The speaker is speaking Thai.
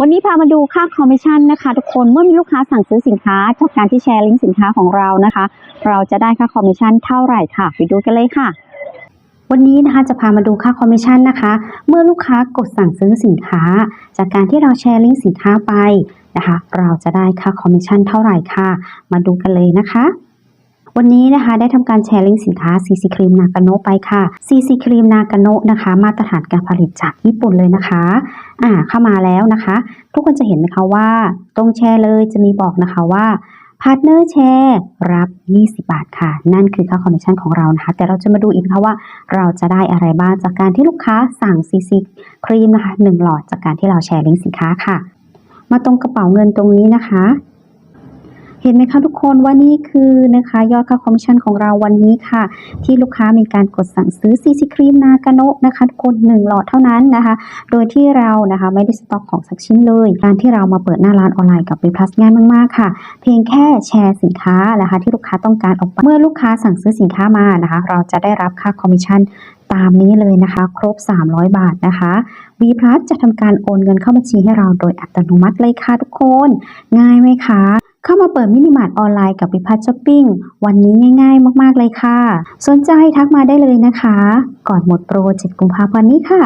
วันนี้พามาดูค่าคอมมิชชั่นนะคะ ทุกคนเมื่อมีลูกค้าสั่งซื้อสินค้าจากการที่แชร์ลิงก์สินค้าของเรานะคะ เราจะได้ค่าคอมมิชชั่นเท่าไหร่ค่ะไปดูกันเลยค่ะ วันนี้นะคะจะพามาดูค่าคอมมิชชั่นนะคะ เมื่อลูกค้ากดสั่งซื้อสินค้า จากการที่เราแชร์ลิงก์สินค้าไปนะคะ เราจะได้ค่าคอมมิชชั่นเท่าไหร่ค่ะ มาดูกันเลยนะคะ วันนี้นะคะได้ทำการแชร์ลิงก์สินค้า CC ครีมนากาโนะไปค่ะ CC ครีมนากาโนะนะคะ มาตรฐานการผลิตจากญี่ปุ่นเลยนะคะอ่าเข้ามาแล้วนะคะ ทุกคนจะเห็นไหมคะว่าตรงแชร์เลยจะมีบอกนะคะว่าพาร์ทเนอร์แชร์รับ 20 บาทค่ะ นั่นคือค่าคอมมิชชั่นของเรานะคะ แต่เราจะมาดูอีกนะคะว่าเราจะได้อะไรบ้างจากการที่ลูกค้าสั่ง CC ครีมนะคะ1หลอดจากการที่เราแชร์ลิงก์สินค้าค่ะ มาตรงกระเป๋าเงินตรงนี้นะคะ ห็นไหมคะทุกคนว่านี่คือนะคะยอดค่าคอมมิชชั่นของเราวันนี้ค่ะ ที่ลูกค้ามีการกดสั่งซื้อซีซีครีมนากาโนะนะคะทุกคนหนึ่งหลอดเท่านั้นนะคะ โดยที่เรานะคะไม่ได้สต็อกของสักชิ้นเลย การที่เรามาเปิดหน้าร้านออนไลน์กับ w p l u s ง่ายมากๆค่ะ เพียงแค่แชร์สินค้านะคะที่ลูกค้าต้องการออกไปเมื่อลูกค้าสั่งซื้อสินค้ามานะคะ เราจะได้รับค่าคอมมิชชั่นตามนี้เลยนะคะ ครบ 300 บาทนะคะ v p l u s จะทำการโอนเงินเข้าบัญชีให้เราโดยอัตโนมัติเลยค่ะทุกคน ง่ายไหมคะ เปิดมินิมาร์ทออนไลน์กับวิพัฒน์ช้อปปิ้งวันนี้ง่ายๆ มากๆเลยค่ะ สนใจทักมาได้เลยนะคะ ก่อนหมดโปร 7 กุมภาพันธ์นี้ค่ะ